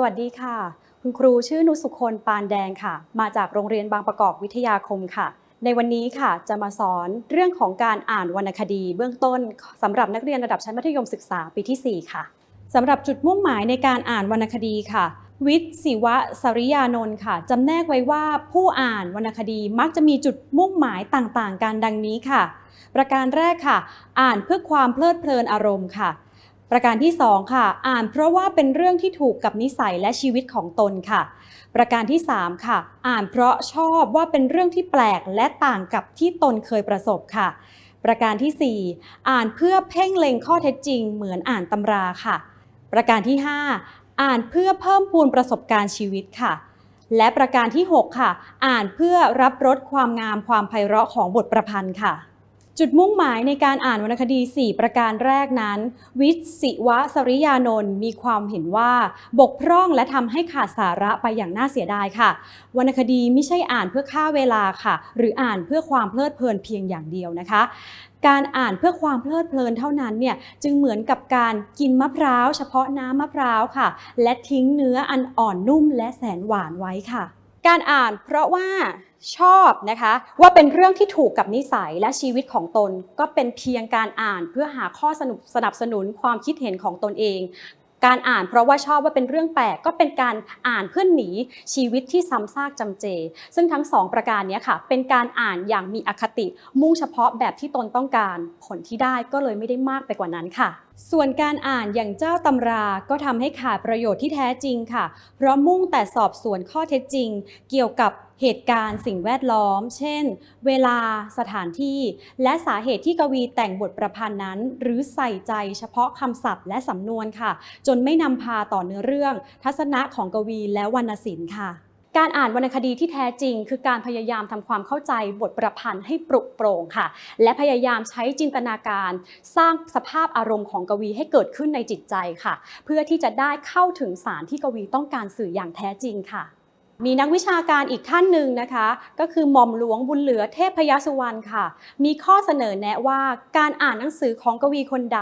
สวัสดีค่ะ คุณครูชื่อนุสุคนปานแดงค่ะ มาจากโรงเรียนบางประกอบวิทยาคมค่ะ ในวันนี้ค่ะจะมาสอนเรื่องของการอ่านวรรณคดี เบื้องต้นสำหรับนักเรียนระดับชั้นมัธยมศึกษาปีที่ 4 ค่ะสำหรับจุดมุ่งหมายในการอ่านวรรณคดีค่ะ วิทย์ศิวะสริยานนท์ค่ะจำแนกไว้ว่าผู้อ่านวรรณคดีมักจะมีจุดมุ่งหมายต่างๆ กันดังนี้ค่ะ ประการแรกค่ะ อ่านเพื่อความเพลิดเพลินอารมณ์ค่ะ ประการที่ 2 ค่ะ อ่านเพราะว่าเป็นเรื่องที่ถูกกับนิสัยและชีวิตของตนค่ะ ประการที่ 3 ค่ะ อ่านเพราะชอบว่าเป็นเรื่องที่แปลกและต่างกับที่ตนเคยประสบค่ะ ประการทีสี่ 4 อ่านเพื่อเพ่งเล็งข้อเท็จจริง เหมือนอ่านตำราค่ะ ประการที่ 5 อ่านเพื่อเพิ่มพูนประสบการณ์ชีวิตค่ะ และประการที่ 6 ค่ะ อ่านเพื่อรับรสความงามความไพเราะของบทประพันธ์ค่ะ จุดมุ่งหมายในการอ่านวรรณคดี 4 ประการแรกนั้น วิศิวะสริยานนท์มีความเห็นว่าบกพร่องและทำให้ขาดสาระไปอย่างน่าเสียดายค่ะ วรรณคดีไม่ใช่อ่านเพื่อฆ่าเวลาค่ะ หรืออ่านเพื่อความเพลิดเพลินเพียงอย่างเดียวนะคะ การอ่านเพื่อความเพลิดเพลินเท่านั้นเนี่ยจึงเหมือนกับการกินมะพร้าว เฉพาะน้ำมะพร้าวค่ะ และทิ้งเนื้ออันอ่อนนุ่มและแสนหวานไว้ค่ะ การอ่านเพราะว่า ชอบนะคะว่าเป็นเรื่องที่ถูกกับนิสัยและชีวิตของตน ก็เป็นเพียงการอ่านเพื่อหาข้อสนุกสนับสนุนความคิดเห็นของตนเอง การอ่านเพราะว่าชอบว่าเป็นเรื่องแปลกก็เป็นการอ่านเพื่อหนีชีวิตที่ซ้ำซากจำเจ ซึ่งทั้งสองประการนี้ค่ะ เป็นการอ่านอย่างมีอคติ มุ่งเฉพาะแบบที่ตนต้องการ ผลที่ได้ก็เลยไม่ได้มากไปกว่านั้นค่ะ ส่วนการอ่านอย่างเจ้าตำราก็ทำให้ขาดประโยชน์ที่แท้จริงค่ะ เพราะมุ่งแต่สอบสวนข้อเท็จจริง เกี่ยวกับเหตุการณ์สิ่งแวดล้อม เช่น เวลาสถานที่ และสาเหตุที่กวีแต่งบทประพันธ์นั้น หรือใส่ใจเฉพาะคำศัพท์และสำนวนค่ะ จนไม่นำพาต่อเนื้อเรื่อง ทัศนะของกวีและวรรณศิลป์ค่ะ การอ่านวรรณคดีที่แท้จริง คือการพยายามทำความเข้าใจบทประพันธ์ให้ปรุโปร่งค่ะ และพยายามใช้จินตนาการ สร้างสภาพอารมณ์ของกวีให้เกิดขึ้นในจิตใจค่ะ เพื่อที่จะได้เข้าถึงสารที่กวีต้องการสื่ออย่างแท้จริงค่ะ มีนักวิชาการอีกท่านหนึ่งนะคะ ก็คือหม่อมหลวงบุญเหลือเทพพยสุวรรณค่ะ มีข้อเสนอแนะว่าการอ่านหนังสือของกวีคนใด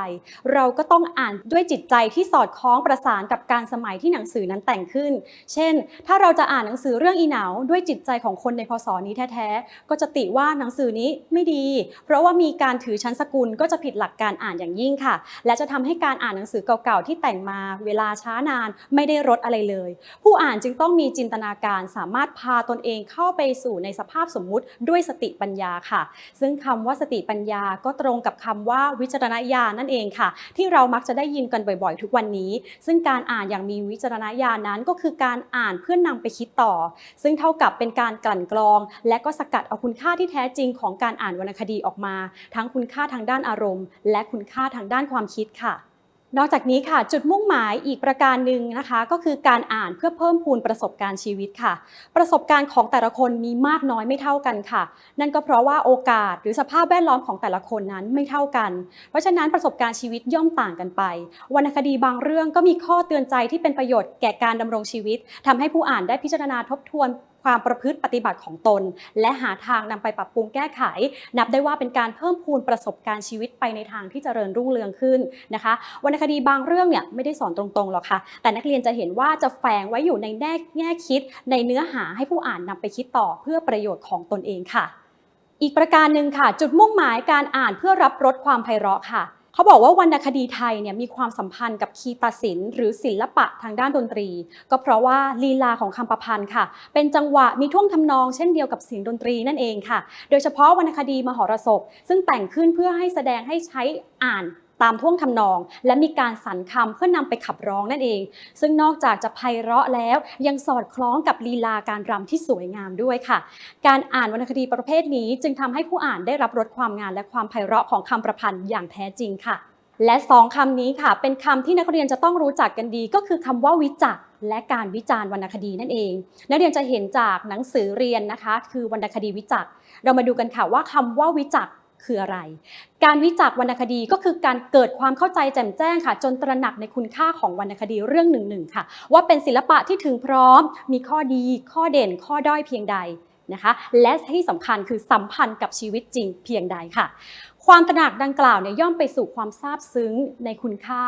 เราก็ต้องอ่านด้วยจิตใจที่สอดคล้องประสานกับการสมัยที่หนังสือนั้นแต่งขึ้น เช่น ถ้าเราจะอ่านหนังสือเรื่องอีเหนาด้วยจิตใจของคนในพศนี้แท้ๆก็จะติว่าหนังสือนี้ไม่ดี เพราะว่ามีการถือชั้นสกุลก็จะผิดหลักการอ่านอย่างยิ่งค่ะ และจะทำให้การอ่านหนังสือเก่าๆที่แต่งมา เวลาช้านานไม่ได้ลดอะไรเลย ผู้อ่านจึงต้องมีจินตนาการสามารถพาตนเองเข้าไปสู่ในสภาพสมมุติด้วยสติปัญญาค่ะ ซึ่งคำว่าสติปัญญาก็ตรงกับคำว่าวิจารณญาณนั่นเองค่ะ ที่เรามักจะได้ยินกันบ่อยๆ ทุกวันนี้ ซึ่งการอ่านอย่างมีวิจารณญาณนั้นก็คือการอ่านเพื่อนนำไปคิดต่อ ซึ่งเท่ากับเป็นการกลั่นกรอง และก็สกัดเอาคุณค่าที่แท้จริงของการอ่านวรรณคดีออกมา ทั้งคุณค่าทางด้านอารมณ์ และคุณค่าทางด้านความคิดค่ะ นอกจากนี้ค่ะจุดมุ่งหมายอีกประการหนึ่งนะคะ ก็คือการอ่านเพื่อเพิ่มพูนประสบการณ์ชีวิตค่ะ ประสบการณ์ของแต่ละคนมีมากน้อยไม่เท่ากันค่ะ นั่นก็เพราะว่าโอกาสหรือสภาพแวดล้อมของแต่ละคนนั้นไม่เท่ากัน เพราะฉะนั้นประสบการณ์ชีวิตย่อมต่างกันไป วรรณคดีบางเรื่องก็มีข้อเตือนใจที่เป็นประโยชน์แก่การดำรงชีวิตทำให้ผู้อ่านได้พิจารณาทบทวน ความประพฤติปฏิบัติของตน และหาทางนำไปปรับปรุงแก้ไข นับได้ว่าเป็นการเพิ่มพูนประสบการณ์ชีวิตไปในทางที่เจริญรุ่งเรืองขึ้นนะคะวรรณคดีบางเรื่องเนี่ยไม่ได้สอนตรงๆหรอกค่ะ แต่นักเรียนจะเห็นว่าจะแฝงไว้อยู่ในแง่แง่คิด ในเนื้อหาให้ผู้อ่านนำไปคิดต่อเพื่อประโยชน์ของตนเองค่ะ อีกประการหนึ่งค่ะ จุดมุ่งหมายการอ่านเพื่อรับรสความไพเราะค่ะ เขาบอกว่าวรรณคดีไทยเนี่ยมีความสัมพันธ์กับคีตศิลป์หรือศิลปะทางด้านดนตรี ก็เพราะว่าลีลาของคำประพันธ์ค่ะ เป็นจังหวะมีท่วงทำนองเช่นเดียวกับเสียงดนตรีนั่นเองค่ะ โดยเฉพาะวรรณคดีมหรสพซึ่งแต่งขึ้นเพื่อให้แสดงให้ใช้อ่าน ตามท่วงทำนอง และมีการสรรคำเพื่อนำไปขับร้องนั่นเอง ซึ่งนอกจากจะไพเราะแล้วยังสอดคล้องกับลีลาการรำที่สวยงามด้วยค่ะ การอ่านวรรณคดีประเภทนี้จึงทำให้ผู้อ่านได้รับรสความงามและความไพเราะของคำประพันธ์อย่างแท้จริงค่ะและสองคำนี้ค่ะ เป็นคำที่นักเรียนจะต้องรู้จักกันดี ก็คือคำว่าวิจักษ์และการวิจารณ์วรรณคดีนั่นเอง นักเรียนจะเห็นจากหนังสือเรียนนะคะ คือวรรณคดีวิจักษ์เรามาดูกันค่ะว่าคำว่าวิจักษ์ คืออะไร การวิจักวรรณคดีก็คือการเกิดความเข้าใจแจ่มแจ้งค่ะ จนตระหนักในคุณค่าของวรรณคดีเรื่องหนึ่งๆค่ะ ว่าเป็นศิลปะที่ถึงพร้อม มีข้อดี ข้อเด่น ข้อด้อยเพียงใดนะคะและที่สำคัญคือสัมพันธ์กับชีวิตจริงเพียงใดค่ะ ความตระหนักดังกล่าวเนี่ยย่อมไปสู่ความซาบซึ้งในคุณค่า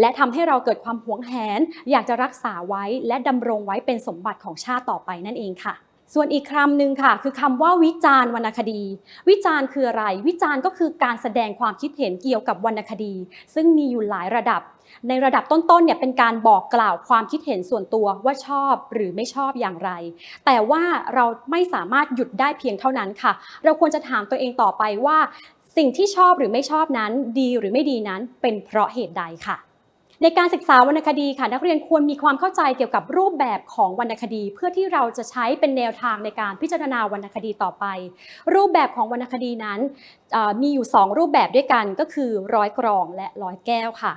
และทำให้เราเกิดความหวงแหน อยากจะรักษาไว้และดำรงไว้เป็นสมบัติของชาติต่อไปนั่นเองค่ะ ส่วนอีกคำหนึ่งค่ะ คือคำว่าวิจารณ์วรรณคดี วิจารณ์คืออะไร วิจารณ์ก็คือการแสดงความคิดเห็นเกี่ยวกับวรรณคดี ซึ่งมีอยู่หลายระดับ ในระดับต้นๆเนี่ยเป็นการบอกกล่าวความคิดเห็นส่วนตัวว่าชอบหรือไม่ชอบอย่างไร แต่ว่าเราไม่สามารถหยุดได้เพียงเท่านั้นค่ะ เราควรจะถามตัวเองต่อไปว่า สิ่งที่ชอบหรือไม่ชอบนั้น ดีหรือไม่ดีนั้นเป็นเพราะเหตุใดค่ะ ในการศึกษาวรรณคดีค่ะนักเรียนควรมีความเข้าใจเกี่ยวกับรูปแบบของวรรณคดี เพื่อที่เราจะใช้เป็นแนวทางในการพิจารณาวรรณคดีต่อไป รูปแบบของวรรณคดีนั้นมีอยู่ 2 รูปแบบด้วยกันก็คือร้อยกรองและร้อยแก้วค่ะ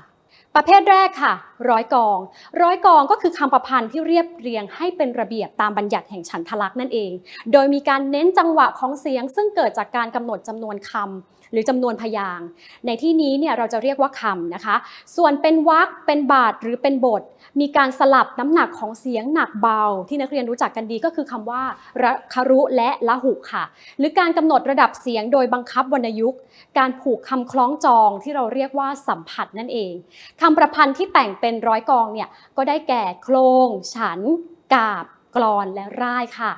ประเภทแรกค่ะ ร้อยกอง ร้อยกองก็คือคำประพันธ์ที่เรียบเรียงให้เป็นระเบียบตามบัญญัติแห่งฉันทลักษณ์นั่นเอง โดยมีการเน้นจังหวะของเสียง ซึ่งเกิดจากการกำหนดจำนวนคำหรือจำนวนพยางค์ในที่นี้เนี่ยเราจะเรียกว่าคำนะคะ ส่วนเป็นวรรคเป็นบาทหรือเป็นบท มีการสลับน้ำหนักของเสียงหนักเบา ที่นักเรียนรู้จักกันดีก็คือคำว่าระคารุและละหุค่ะ หรือการกำหนดระดับเสียงโดยบังคับวรรณยุกต์ การผูกคำคล้องจองที่เราเรียกว่าสัมผัสนั่นเองคำประพันธ์ที่แต่งเป็นร้อยกองเนี่ยก็ได้แก่โครงฉัน กาบ กรอนและร่ายค่ะ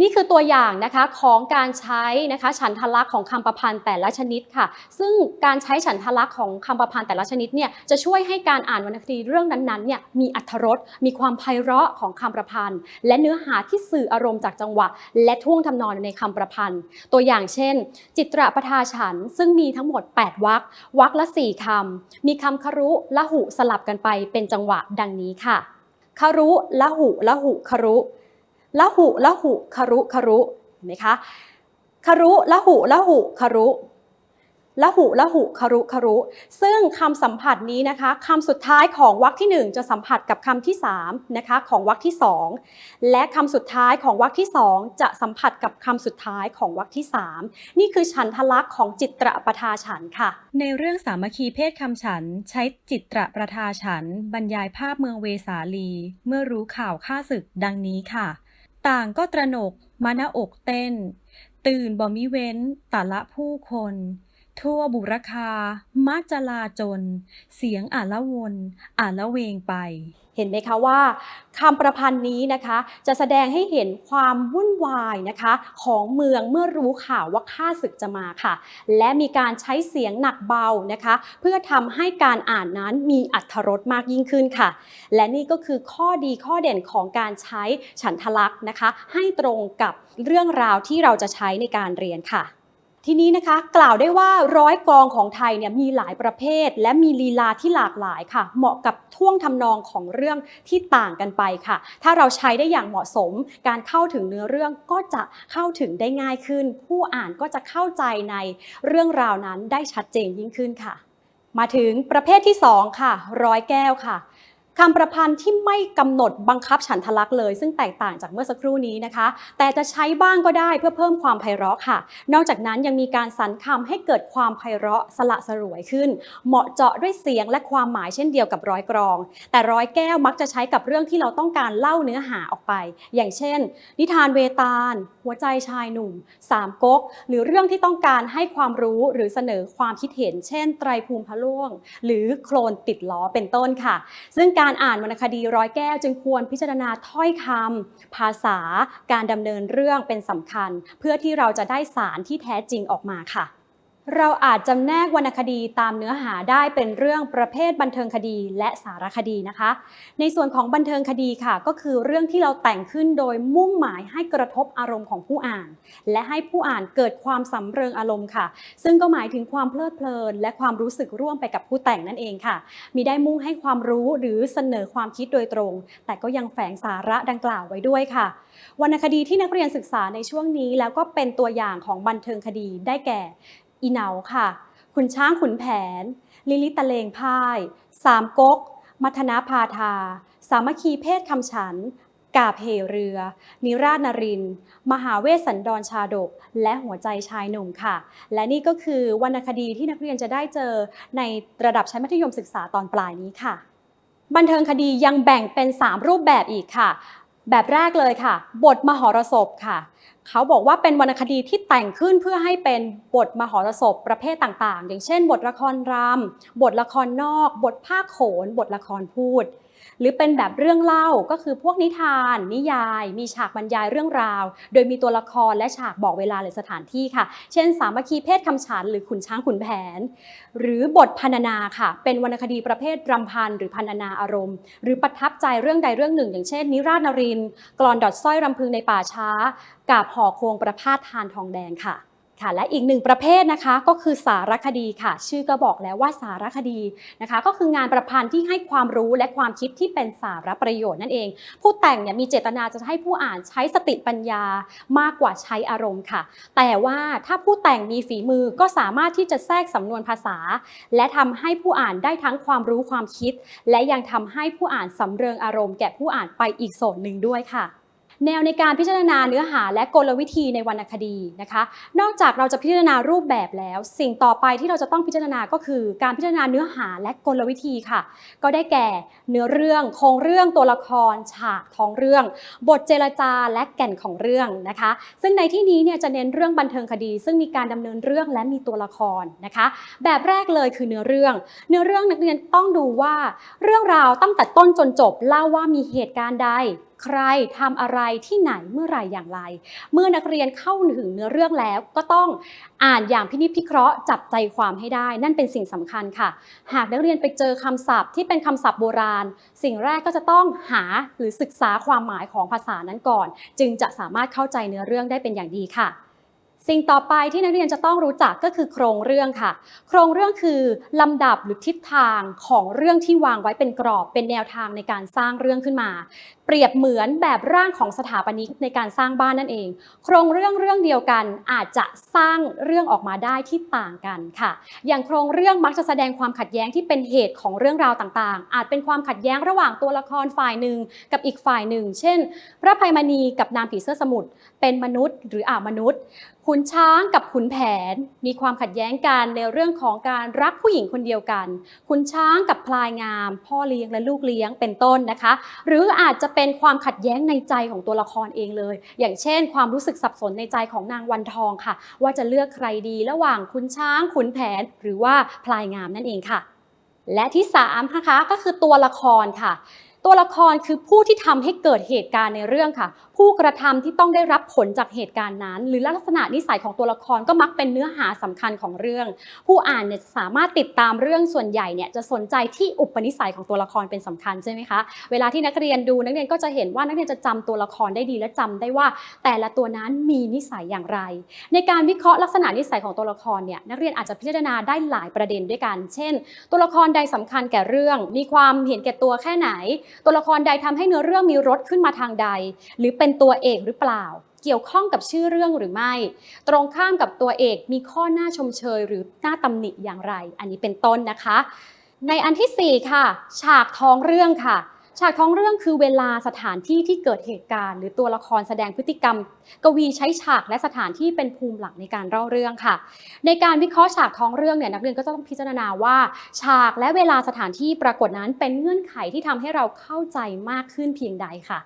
นี่คือตัวอย่างนะคะของการใช้นะคะฉันทลักษณ์ของคำประพันธ์แต่ละชนิดค่ะ ซึ่งการใช้ฉันทลักษณ์ของคำประพันธ์แต่ละชนิดเนี่ยจะช่วยให้การอ่านวรรณคดีเรื่องนั้นๆเนี่ยมีอรรถรสมีความไพเราะของคำประพันธ์ และเนื้อหาที่สื่ออารมณ์จากจังหวะ และท่วงทำนองในคำประพันธ์ ตัวอย่างเช่น จิตรประทาฉันซึ่งมีทั้งหมด 8วรรควรรคละ4คำมีคำคารุละหุสลับกันไปเป็นจังหวะดังนี้ค่ะคารุละหุละหุคารุ ละหุละหุคารุคารุเห็นไหมคะคารุละหุละหุคารุละหุละหุคารุคารุ ซึ่งคำสัมผัสนี้นะคะคำสุดท้ายของวรรคที่ 1 จะสัมผัสกับคำที่3นะคะของวรรคที่ 2 และคำสุดท้ายของวรรคที่ 2 จะสัมผัสกับคำสุดท้ายของวรรคที่ 3 นี่คือฉันทลักษณ์ของจิตรประทาฉันค่ะ ในเรื่องสามัคคีเพศคำฉัน ใช้จิตรประทาฉัน บรรยายภาพเมืองเวสาลี เมื่อรู้ข่าวฆ่าศึกดังนี้ค่ะ ต่างก็ตระหนกมาหน้าอกเต้น ตื่นบ่มิเว้นแต่ละผู้คน ทั่วบุรคา มัจจลาจน เสียงอาละวนอาละเวงไป เห็นไหมคะว่าคำประพันธ์นี้นะคะ จะแสดงให้เห็นความวุ่นวายนะคะ ของเมืองเมื่อรู้ข่าวว่าข้าศึกจะมาค่ะ และมีการใช้เสียงหนักเบานะคะ เพื่อทำให้การอ่านนั้นมีอัธรสมากยิ่งขึ้นค่ะ และนี่ก็คือข้อดีข้อเด่นของการใช้ฉันทลักษณ์นะคะ ให้ตรงกับเรื่องราวที่เราจะใช้ในการเรียนค่ะ ทีนี้นะคะกล่าวได้ว่าร้อยกลองของไทยเนี่ยมีหลายประเภท และมีลีลาที่หลากหลายค่ะ เหมาะกับท่วงทำนองของเรื่องที่ต่างกันไปค่ะ ถ้าเราใช้ได้อย่างเหมาะสม การเข้าถึงเนื้อเรื่องก็จะเข้าถึงได้ง่ายขึ้น ผู้อ่านก็จะเข้าใจในเรื่องราวนั้นได้ชัดเจนยิ่งขึ้นค่ะ มาถึงประเภทที่ 2 ค่ะ ร้อยแก้วค่ะ คำประพันธ์ที่ไม่กำหนดบังคับฉันทลักษ์เลย ซึ่งแตกต่างจากเมื่อสักครู่นี้นะคะ แต่จะใช้บ้างก็ได้เพื่อเพิ่มความไพเราะค่ะ นอกจากนั้นยังมีการสรรคำให้เกิดความไพเราะสละสลวยขึ้น เหมาะเจาะด้วยเสียงและความหมายเช่นเดียวกับร้อยกรอง แต่ร้อยแก้วมักจะใช้กับเรื่องที่เราต้องการเล่าเนื้อหาออกไป อย่างเช่น นิทานเวตาล หัวใจชายหนุ่ม สามก๊ก หรือเรื่องที่ต้องการให้ความรู้หรือเสนอความคิดเห็น เช่น ไตรภูมิพระล่วง หรือโคลนติดล้อเป็นต้นค่ะ ซึ่งการการอ่านวรรณคดีร้อยแก้วจึงควรพิจารณาถ้อยคำภาษา การดำเนินเรื่องเป็นสำคัญ เพื่อที่เราจะได้สารที่แท้จริงออกมาค่ะ เราอาจจำแนกวรรณคดีตามเนื้อหาได้เป็นเรื่องประเภทบันเทิงคดีและสารคดีนะคะ ในส่วนของบันเทิงคดีค่ะ ก็คือเรื่องที่เราแต่งขึ้นโดยมุ่งหมายให้กระทบอารมณ์ของผู้อ่าน และให้ผู้อ่านเกิดความสำเริงอารมณ์ค่ะ ซึ่งก็หมายถึงความเพลิดเพลิน และความรู้สึกร่วมไปกับผู้แต่งนั่นเองค่ะ มีได้มุ่งให้ความรู้หรือเสนอความคิดโดยตรง แต่ก็ยังแฝงสาระดังกล่าวไว้ด้วยค่ะ วรรณคดีที่นักเรียนศึกษาในช่วงนี้ แล้วก็เป็นตัวอย่างของบันเทิงคดีได้แก่ อีเหนาค่ะ ขุนช้างขุนแผน ลิลิตะเลงพ่าย สามก๊ก มัทนาพาทา สามัคคีเพศคำฉัน กาบเหเรือ นิราชนริน มหาเวสสันดรชาดก และหัวใจชายหนุ่มค่ะ และนี่ก็คือวรรณคดีที่นักเรียนจะได้เจอในระดับชั้นมัธยมศึกษาตอนปลายนี้ค่ะบันเทิงคดียังแบ่งเป็น 3 รูปแบบอีกค่ะ แบบแรกเลยค่ะ บทมหรสพค่ะ เขาบอกว่าเป็นวรรณคดีที่แต่งขึ้นเพื่อให้เป็นบทมหรสพประเภทต่างๆ อย่างเช่น บทละครรำบทละครนอก บทภาคโขน บทละครพูด หรือเป็นแบบเรื่องเล่าก็คือพวกนิทาน นิยาย มีฉากบรรยายเรื่องราว โดยมีตัวละครและฉากบอกเวลาหรือสถานที่ค่ะ เช่น สามัคคีเพศคำฉันหรือขุนช้างขุนแผน หรือบทพรรณนาค่ะ เป็นวรรณคดีประเภทรำพันหรือพรรณนาอารมณ์ หรือประทับใจเรื่องใดเรื่องหนึ่ง อย่างเช่น นิราชนรินทร์กลอนดอดสร้อยรำพึงในป่าช้ากับห่อโครงประพาสทานทองแดงค่ะ ค่ะและอีกหนึ่งประเภทนะคะก็คือสารคดีค่ะ ชื่อก็บอกแล้วว่าสารคดีนะคะ ก็คืองานประพันธ์ที่ให้ความรู้และความคิดที่เป็นสาระประโยชน์นั่นเอง ผู้แต่งเนี่ยมีเจตนาจะให้ผู้อ่านใช้สติปัญญามากกว่าใช้อารมณ์ค่ะ แต่ว่าถ้าผู้แต่งมีฝีมือก็สามารถที่จะแทรกสำนวนภาษา และทำให้ผู้อ่านได้ทั้งความรู้ความคิด และยังทำให้ผู้อ่านสำเริงอารมณ์แก่ผู้อ่านไปอีกโซนหนึ่งด้วยค่ะ แนวในการพิจารณาเนื้อหาและกลวิธีในวรรณคดีนะคะ นอกจากเราจะพิจารณารูปแบบแล้ว สิ่งต่อไปที่เราจะต้องพิจารณาก็คือ การพิจารณาเนื้อหาและกลวิธีค่ะ ก็ได้แก่เนื้อเรื่องโครงเรื่องตัวละคร ฉากท้องเรื่อง บทเจรจาและแก่นของเรื่องนะคะ ซึ่งในที่นี้เนี่ยจะเน้นเรื่องบันเทิงคดี ซึ่งมีการดำเนินเรื่องและมีตัวละครนะคะ แบบแรกเลยคือเนื้อเรื่อง เนื้อเรื่องนักเรียนต้องดูว่า เรื่องราวตั้งแต่ต้นจนจบเล่าว่ามีเหตุการณ์ใด ใครทำอะไรที่ไหนเมื่อไรอย่างไร เมื่อนักเรียนเข้าถึงเนื้อเรื่องแล้วก็ต้องอ่านอย่างพินิจพิเคราะห์จับใจความให้ได้ นั่นเป็นสิ่งสำคัญค่ะ หากนักเรียนไปเจอคำศัพท์ที่เป็นคำศัพท์โบราณ สิ่งแรกก็จะต้องหาหรือศึกษาความหมายของภาษานั้นก่อน จึงจะสามารถเข้าใจเนื้อเรื่องได้เป็นอย่างดีค่ะ สิ่งต่อไปที่นักเรียนจะต้องรู้จักก็คือโครงเรื่องค่ะ โครงเรื่องคือลำดับหรือทิศทางของเรื่องที่วางไว้เป็นกรอบ เป็นแนวทางในการสร้างเรื่องขึ้นมา เปรียบเหมือนแบบร่างของสถาปนิกในการสร้างบ้านนั่นเอง โครงเรื่องเรื่องเดียวกันอาจจะสร้างเรื่องออกมาได้ที่ต่างกันค่ะ อย่างโครงเรื่องมักจะแสดงความขัดแย้งที่เป็นเหตุของเรื่องราวต่างๆ อาจเป็นความขัดแย้งระหว่างตัวละครฝ่ายหนึ่งกับอีกฝ่ายหนึ่ง เช่น พระภัยมณีกับนางผีเสื้อสมุทรเป็นมนุษย์ หรืออ่ามนุษย์ ขุนช้างกับขุนแผนมีความขัดแย้งกันในเรื่องของการรักผู้หญิงคนเดียวกัน ขุนช้างกับพลายงาม พ่อเลี้ยงและลูกเลี้ยงเป็นต้นนะคะ หรืออาจจะเป็นความขัดแย้งในใจของตัวละครเองเลย อย่างเช่น ความรู้สึกสับสนในใจของนางวันทองค่ะ ว่าจะเลือกใครดีระหว่างขุนช้างขุนแผน หรือว่าพลายงามนั่นเองค่ะ และที่3นะคะก็คือตัวละครค่ะ ตัวละครคือผู้ที่ทำให้เกิดเหตุการณ์ในเรื่องค่ะ ผู้กระทำที่ต้องได้รับผลจากเหตุการณ์นั้น หรือลักษณะนิสัยของตัวละครก็มักเป็นเนื้อหาสำคัญของเรื่อง ผู้อ่านเนี่ยจะสามารถติดตามเรื่องส่วนใหญ่เนี่ยจะสนใจที่อุปนิสัยของตัวละครเป็นสำคัญใช่ไหมคะเวลาที่นักเรียนดูนักเรียนก็จะเห็นว่านักเรียนจะจำตัวละครได้ดีและจำได้ว่า แต่ละตัวนั้นมีนิสัยอย่างไร ในการวิเคราะห์ลักษณะนิสัยของตัวละครเนี่ยนักเรียนอาจจะพิจารณาได้หลายประเด็นด้วยกัน เช่น ตัวละครใดสำคัญแก่เรื่อง มีความเห็นแก่ตัวแค่ไหนตัวละครใดทำให้เนื้อเรื่องมีรสขึ้นมาทางใด หรือเป็นตัวเอกหรือเปล่า เกี่ยวข้องกับชื่อเรื่องหรือไม่ ตรงข้ามกับตัวเอกมีข้อหน้าชมเชย หรือหน้าตำหนิอย่างไร อันนี้เป็นต้นนะคะ ในอันที่ 4 ค่ะ ฉากท้องเรื่องค่ะ ฉากท้องเรื่องคือเวลาสถานที่ที่เกิดเหตุการณ์ หรือตัวละครแสดงพฤติกรรม กวีใช้ฉากและสถานที่เป็นภูมิหลักในการเล่าเรื่องค่ะ ในการวิเคราะห์ฉากท้องเรื่องเนี่ยนักเรียนก็จะต้องพิจารณาว่า ฉากและเวลาสถานที่ปรากฏนั้นเป็นเงื่อนไขที่ทำให้เราเข้าใจมากขึ้นเพียงใดค่ะ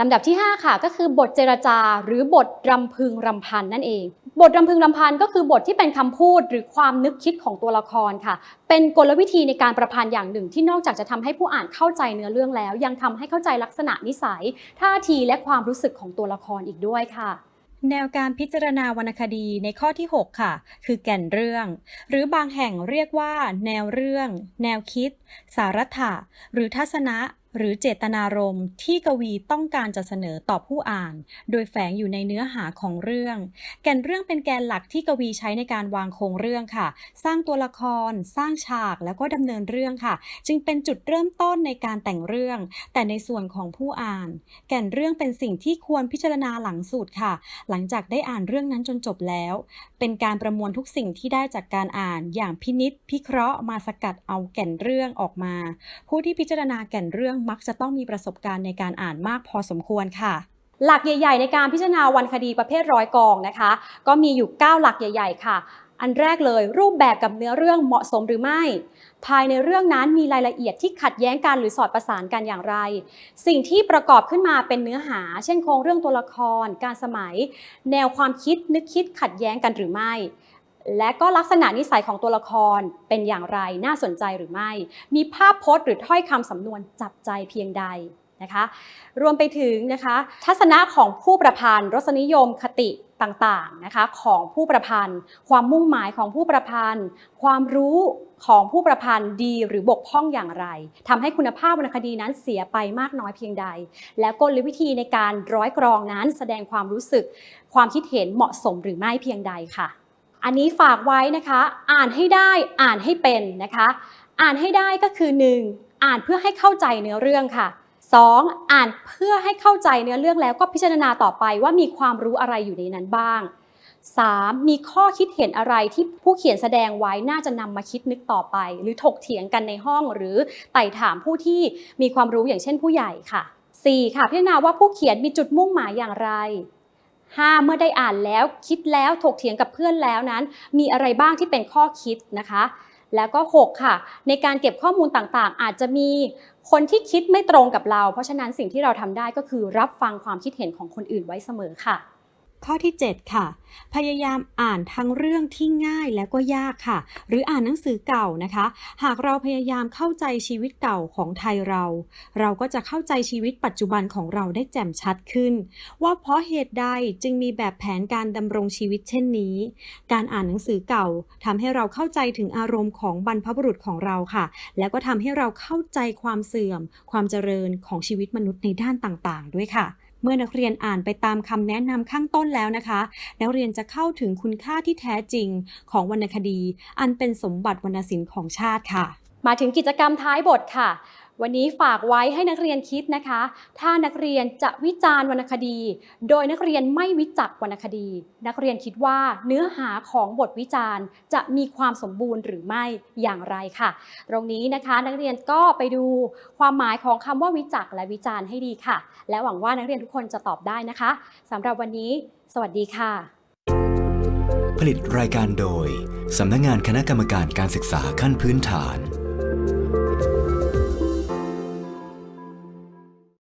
ลำดับที่ 5 ค่ะ ก็คือบทเจรจา หรือบทรำพึงรำพันนั่นเอง บทรำพึงรำพันก็คือบทที่เป็นคำพูดหรือความนึกคิดของตัวละครค่ะ เป็นกลวิธีในการประพันธ์อย่างหนึ่ง ที่นอกจากจะทำให้ผู้อ่านเข้าใจเนื้อเรื่องแล้ว ยังทำให้เข้าใจลักษณะนิสัย ท่าทีและความรู้สึกของตัวละครอีกด้วยค่ะแนวการพิจารณาวรรณคดีในข้อที่ 6 ค่ะ คือแก่นเรื่อง หรือบางแห่งเรียกว่า แนวเรื่อง แนวคิด สาระถะหรือทัศนะ หรือเจตนารมณ์ที่กวีต้องการจะเสนอต่อผู้อ่าน โดยแฝงอยู่ในเนื้อหาของเรื่อง แก่นเรื่องเป็นแกนหลักที่กวีใช้ในการวางโครงเรื่องค่ะ สร้างตัวละคร สร้างฉากแล้วก็ดำเนินเรื่องค่ะ จึงเป็นจุดเริ่มต้นในการแต่งเรื่อง แต่ในส่วนของผู้อ่าน แก่นเรื่องเป็นสิ่งที่ควรพิจารณาหลังสุดค่ะ หลังจากได้อ่านเรื่องนั้นจนจบแล้ว เป็นการประมวลทุกสิ่งที่ได้จากการอ่านอย่างพินิษพิเคราะห์มาสกัดเอาแก่นเรื่องออกมา ผู้ที่พิจารณาแก่นเรื่องมักจะต้องมีประสบการณ์ในการอ่านมากพอสมควรค่ะ หลักใหญ่ ๆ ในการพิจารณาวรรณคดีประเภทร้อยกองนะคะ ก็มีอยู่ 9 หลักใหญ่ ๆ ค่ะ อันแรกเลยรูปแบบกับเนื้อเรื่องเหมาะสมหรือไม่ ภายในเรื่องนั้นมีรายละเอียดที่ขัดแย้งกันหรือสอดประสานกันอย่างไร สิ่งที่ประกอบขึ้นมาเป็นเนื้อหา เช่นโครงเรื่องตัวละคร การสมัย แนวความคิดนึกคิดขัดแย้งกันหรือไม่ และก็ลักษณะนิสัยของตัวละครเป็นอย่างไรน่าสนใจหรือไม่ มีภาพพจน์หรือถ้อยคำสำนวนจับใจเพียงใดนะคะรวมไปถึงนะคะทัศนะของผู้ประพันธ์ รสนิยมคติต่างๆนะคะของผู้ประพันธ์ ความมุ่งหมายของผู้ประพันธ์ ความรู้ของผู้ประพันธ์ดีหรือบกพร่องอย่างไรทำให้คุณภาพวรรณคดีนั้นเสียไปมากน้อยเพียงใด และกลวิธีในการร้อยกรองนั้นแสดงความรู้สึก ความคิดเห็นเหมาะสมหรือไม่เพียงใดค่ะ อันนี้ฝากไว้นะคะ อ่านให้ได้อ่านให้เป็นนะคะ อ่านให้ได้ก็คือ 1. อ่านเพื่อให้เข้าใจเนื้อเรื่องค่ะ 2. อ่านเพื่อให้เข้าใจเนื้อเรื่องแล้วก็พิจารณาต่อไปว่ามีความรู้อะไรอยู่ในนั้นบ้าง 3. มีข้อคิดเห็นอะไรที่ผู้เขียนแสดงไว้น่าจะนำมาคิดนึกต่อไป หรือถกเถียงกันในห้อง หรือไต่ถามผู้ที่มีความรู้อย่างเช่นผู้ใหญ่ค่ะ 4. ค่ะพิจารณาว่าผู้เขียนมีจุดมุ่งหมายอย่างไร 5. เมื่อได้อ่านแล้วคิดแล้วถกเถียงกับเพื่อนแล้วนั้น มีอะไรบ้างที่เป็นข้อคิดนะคะ แล้วก็ 6 ค่ะ ในการเก็บข้อมูลต่างๆ อาจจะมีคนที่คิดไม่ตรงกับเรา เพราะฉะนั้นสิ่งที่เราทำได้ก็คือรับฟังความคิดเห็นของคนอื่นไว้เสมอค่ะ ข้อที่ 7 ค่ะ พยายามอ่านทั้งเรื่องที่ง่ายและก็ยากค่ะ หรืออ่านหนังสือเก่านะคะ หากเราพยายามเข้าใจชีวิตเก่าของไทยเรา เราก็จะเข้าใจชีวิตปัจจุบันของเราได้แจ่มชัดขึ้น ว่าเพราะเหตุใดจึงมีแบบแผนการดำรงชีวิตเช่นนี้ การอ่านหนังสือเก่าทำให้เราเข้าใจถึงอารมณ์ของบรรพบุรุษของเราค่ะ แล้วก็ทำให้เราเข้าใจความเสื่อม ความเจริญของชีวิตมนุษย์ในด้านต่างๆ ด้วยค่ะ มื่อนักเรียนอ่านไปตามคำแนะนำข้างต้นแล้วนะคะ นักเรียนจะเข้าถึงคุณค่าที่แท้จริงของวรรณคดี อันเป็นสมบัติวรรณศิลป์ของชาติค่ะ มาถึงกิจกรรมท้ายบทค่ะ วันนี้ฝากไว้ให้นักเรียนคิดนะคะ ถ้านักเรียนจะวิจารณ์วรรณคดี โดยนักเรียนไม่วิจักวรรณคดี นักเรียนคิดว่าเนื้อหาของบทวิจารณ์ จะมีความสมบูรณ์หรือไม่อย่างไรค่ะ ตรงนี้นะคะนักเรียนก็ไปดูความหมายของคำว่าวิจักและวิจารณ์ให้ดีค่ะ และหวังว่านักเรียนทุกคนจะตอบได้นะคะสำหรับวันนี้ สวัสดีค่ะ ผลิตรายการโดยสำนักงานคณะกรรมการการศึกษาขั้นพื้นฐาน